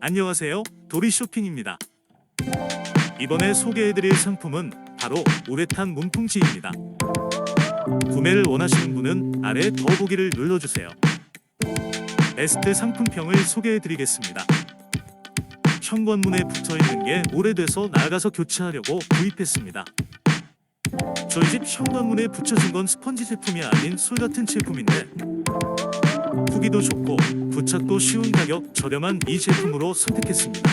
안녕하세요. 도리 쇼핑입니다. 이번에 소개해드릴 상품은 바로 우레탄 문풍지입니다. 구매를 원하시는 분은 아래 더보기를 눌러주세요. 베스트 상품평을 소개해드리겠습니다. 현관문에 붙어있는 게 오래돼서 나가서 교체하려고 구입했습니다. 저희 집 현관문에 붙여진 건 스펀지 제품이 아닌 솔 같은 제품인데 후기도 좋고 부착도 쉬운 가격 저렴한 이 제품으로 선택했습니다.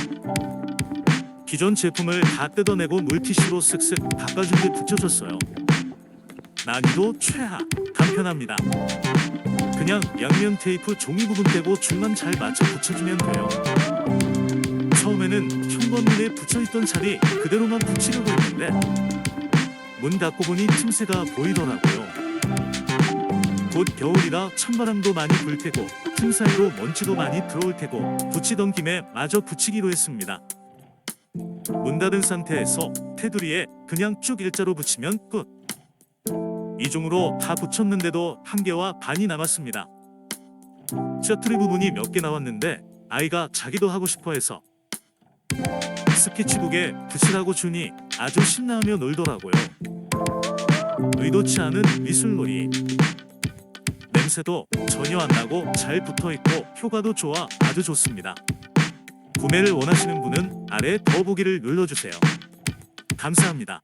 기존 제품을 다 뜯어내고 물티슈로 쓱쓱 바꿔준 게 붙여졌어요. 난이도 최하, 간편합니다. 그냥 양면 테이프 종이 부분 떼고 줄만 잘 맞춰 붙여주면 돼요. 처음에는 현관문에 붙여있던 자리 그대로만 붙이려고 했는데 문 닫고 보니 틈새가 보이더라고요. 곧 겨울이라 찬바람도 많이 불 테고 틈 사이로 먼지도 많이 들어올 테고 붙이던 김에 마저 붙이기로 했습니다. 문 닫은 상태에서 테두리에 그냥 쭉 일자로 붙이면 끝. 이중으로 다 붙였는데도 한 개와 반이 남았습니다. 셔틀이 부분이 몇 개 나왔는데 아이가 자기도 하고 싶어 해서 스케치북에 붙이라고 주니 아주 신나하며 놀더라고요. 의도치 않은 미술놀이. 냄새도 전혀 안 나고 잘 붙어 있고 효과도 좋아 아주 좋습니다. 구매를 원하시는 분은 아래 더보기를 눌러주세요. 감사합니다.